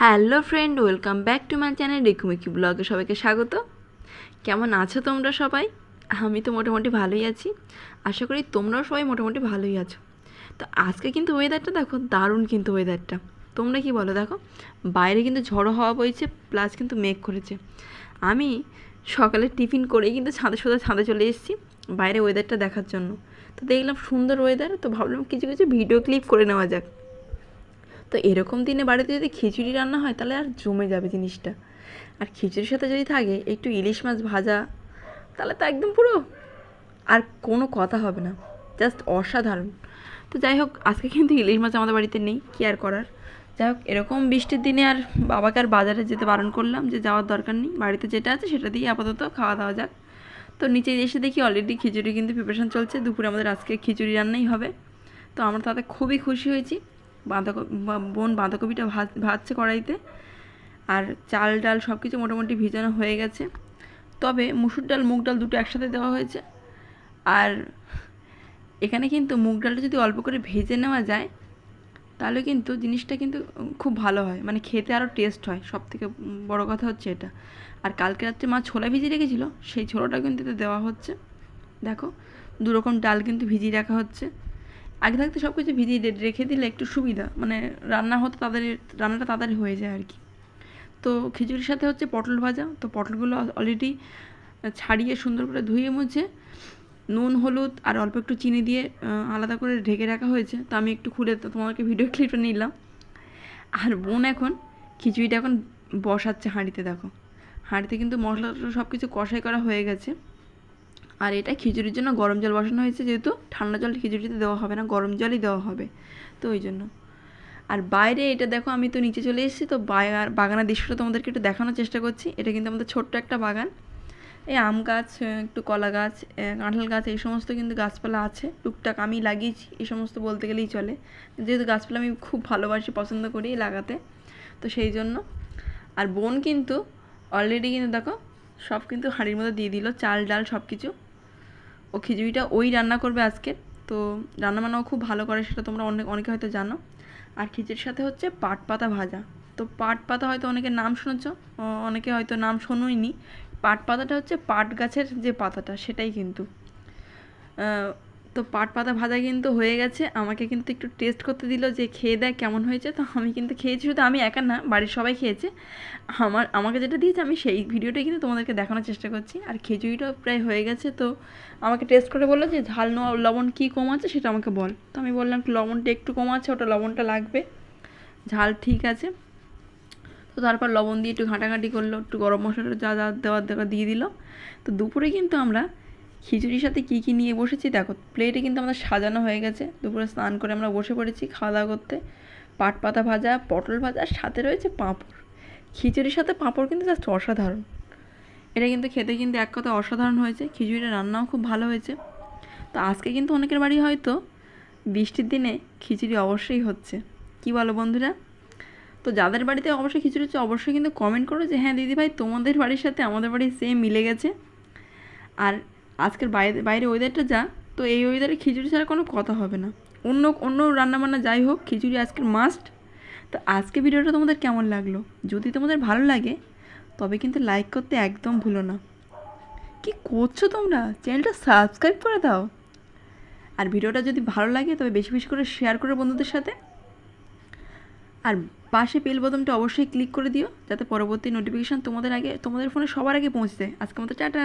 Hello friend, welcome back to my channel রেকুমিকি ব্লগে সবাইকে স্বাগত। কেমন আছো তোমরা সবাই? আমি তো মোটামুটি ভালোই আছি। আশা করি তোমরাও সবাই মোটামুটি ভালোই আছো। তো আজকে কিন্তু ওয়েদারটা দেখো, দারুণ কিন্তু ওয়েদারটা তোমরা কি বলো দেখো? বাইরে কিন্তু ঝড়ো হওয়া বইছে প্লাস কিন্তু মেঘ করেছে। আমি সকালে টিফিন করেই কিন্তু ছাদে সোজা ছাদে চলে এসেছি, বাইরে ওয়েদারটা দেখার জন্য। তো দেখলাম সুন্দর ওয়েদার তো ভাবলাম কিছু কিছু ভিডিও ক্লিপ করে নেওয়া যাক। তো এরকম দিনে বাড়িতে যদি খিচুড়ি রান্না হয়, তাহলে আর জমে যাবে জিনিসটা। আর খিচুড়ির সাথে যদি থাকে, একটু ইলিশ মাছ ভাজা, তাহলে তো একদম পুরো আর কোনো কথা হবে না জাস্ট অসাধারণ। তো যাই হোক, আজকে কিন্তু ইলিশ মাছ আমাদের বাড়িতে নেই, কি আর করার? যাই হোক, এরকম বৃষ্টির দিনে আর বাবাকে আর বাজারে যেতে বারণ করলাম যে যাওয়ার দরকার নেই, বাড়িতে যেটা আছে সেটা দিয়ে আপাতত খাওয়া দাওয়া যাক। তো নিচে এসে দেখি অলরেডি খিচুড়ি কিন্তু প্রিপারেশান চলছে, দুপুরে আমাদের আজকে খিচুড়ি রান্নাই হবে। তো আমরা তাতে খুবই খুশি হয়েছি। বাঁধাকপি বোন বাঁধাকপিটা ভাজ, ভাজছে কড়াইতে। আর চাল ডাল সব কিছু মোটামুটি ভিজানো হয়ে গেছে। তবে মুসুর ডাল, মুগ ডাল দুটো একসাথে দেওয়া হয়েছে। আর এখানে কিন্তু মুগ ডালটা যদি অল্প করে ভেজে নেওয়া যায়, তাহলে কিন্তু জিনিসটা কিন্তু খুব ভালো হয়। মানে খেতে আরও টেস্ট হয়। সব থেকে বড়ো কথা হচ্ছে এটা। আর কালকে রাত্রে মা ছোলা ভিজিয়ে রেখেছিল, সেই ছোলাটা কিন্তু এতে দেওয়া হচ্ছে। দেখো দু রকম ডাল কিন্তু ভিজিয়ে রাখা হচ্ছে। আগে থাকতে সব কিছু ভিজিয়ে রেখে দিলে একটু সুবিধা। মানে রান্না হতে তাড়াতাড়ি রান্নাটা তাড়াতাড়ি হয়ে যায় আর কি। তো খিচুড়ির সাথে হচ্ছে পটল ভাজা। তো পটলগুলো অলরেডি ছাড়িয়ে সুন্দর করে ধুয়ে মুছে, নুন, হলুদ আর অল্প একটু চিনি দিয়ে আলাদা করে ঢেকে রাখা হয়েছে। তো আমি একটু খুলে তোমাকে ভিডিও ক্লিপটা নিলাম। আর বোন এখন খিচুড়িটা এখন বসাচ্ছে হাঁড়িতে, দেখো। হাঁড়িতে কিন্তু মশলা সব কিছু কষাই করা হয়ে গেছে। আর এটা খিচুড়ির জন্য গরম জল বসানো হয়েছে যেহেতু ঠান্ডা জল খিচুড়িতে দেওয়া হবে না, গরম জলই দেওয়া হবে। তো ওই জন্য। আর বাইরে এটা দেখো, আমি তো নিচে চলে এসেছি, তো বাগান বাগানের দৃশ্যটা তোমাদেরকে একটু দেখানোর চেষ্টা করছি। এটা কিন্তু আমাদের ছোট্ট একটা বাগান। এই আম গাছ একটু কলা গাছ কাঁঠাল গাছ, এই সমস্ত কিন্তু গাছপালা আছে। টুকটাক আমি লাগিয়েছি, এই সমস্ত বলতে গেলেই চলে। যেহেতু গাছপালা আমি খুব ভালোবাসি, পছন্দ করি লাগাতে। তো সেই জন্য। আর বোন কিন্তু অলরেডি কিন্তু দেখো, সব কিন্তু হাঁড়ির মধ্যে দিয়ে দিল, চাল ডাল সব কিছু ও খিচুড়িটা ওই রান্না করবে আজকে। তো রান্না বান্না খুব ভালো করে, সেটা তোমরা অনেক, অনেকে হয়তো জানো। আর খিচুড়ির সাথে হচ্ছে পাট পাতা ভাজা। তো পাট পাতা হয়তো অনেকে নাম শুনেছ অনেকে হয়তো নাম শোনোইনি। পাট পাতাটা হচ্ছে পাট গাছের যে পাতাটা, সেটাই কিন্তু। তো পাট পাতা ভাজা কিন্তু হয়ে গেছে। আমাকে কিন্তু একটু টেস্ট করতে দিল যে খেয়ে দেয় কেমন হয়েছে। তো আমি কিন্তু খেয়েছি, শুধু আমি একা না, বাড়ির সবাই খেয়েছে। আমার, আমাকে যেটা দিয়েছে আমি সেই ভিডিওটাই কিন্তু তোমাদেরকে দেখানোর চেষ্টা করছি। আর খিচুড়িটাও প্রায় হয়ে গেছে, তো আমাকে টেস্ট করে বলল যে ঝাল ন- লবণ কী কম আছে সেটা আমাকে বল। তো আমি বললাম লবণটা একটু কম আছে, ওটা লবণটা লাগবে। ঝাল ঠিক আছে। তো তারপর লবণ দিয়ে একটু ঘাঁটাঘাঁটি করল, একটু গরম মশলাটা যা যা দেওয়ার দেওয়া দিয়ে দিল। তো দুপুরে কিন্তু আমরা খিচুড়ির সাথে কী কী নিয়ে বসেছি, দেখো প্লেটে কিন্তু আমাদের সাজানো হয়ে গেছে। দুপুরে স্নান করে আমরা বসে পড়েছি খাওয়া দাওয়া করতে। পাট পাতা ভাজা, পটল ভাজা সাথে রয়েছে পাঁপড়। খিচুড়ির সাথে পাঁপড় কিন্তু জাস্ট অসাধারণ। এটা কিন্তু খেতে কিন্তু এক কথা অসাধারণ হয়েছে। খিচুড়িটা রান্নাও খুব ভালো হয়েছে। তো আজকে কিন্তু অনেকের বাড়ি হয়তো বৃষ্টির দিনে খিচুড়ি অবশ্যই হচ্ছে। কি বলো বন্ধুরা? তো যাদের বাড়িতে অবশ্যই খিচুড়ি হচ্ছে, অবশ্যই কিন্তু কমেন্ট করো যে হ্যাঁ দিদিভাই, তোমাদের বাড়ির সাথে আমাদের বাড়ি সেম মিলে গেছে। আর আজকের বাইরে বাইরে ওয়েদারটা যা, তো এই ওয়েদারে খিচুড়ি ছাড়া কোনো কথা হবে না। অন্য অন্য রান্নাবান্না যাই হোক, খিচুড়ি আজকের মাস্ট তো আজকে ভিডিওটা তোমাদের কেমন লাগল? যদি তোমাদের ভালো লাগে, তবে কিন্তু লাইক করতে একদম ভুলো না। কি করছ তোমরা? চ্যানেলটা সাবস্ক্রাইব করে দাও। আর ভিডিওটা যদি ভালো লাগে, তবে বেশি বেশি করে শেয়ার করো বন্ধুদের সাথে। আর পাশে বেল বোতামটা অবশ্যই ক্লিক করে দিও, যাতে পরবর্তী নোটিফিকেশান তোমাদের আগে, তোমাদের ফোনে সবার আগে পৌঁছে যায়। আজকে মতো টাটা।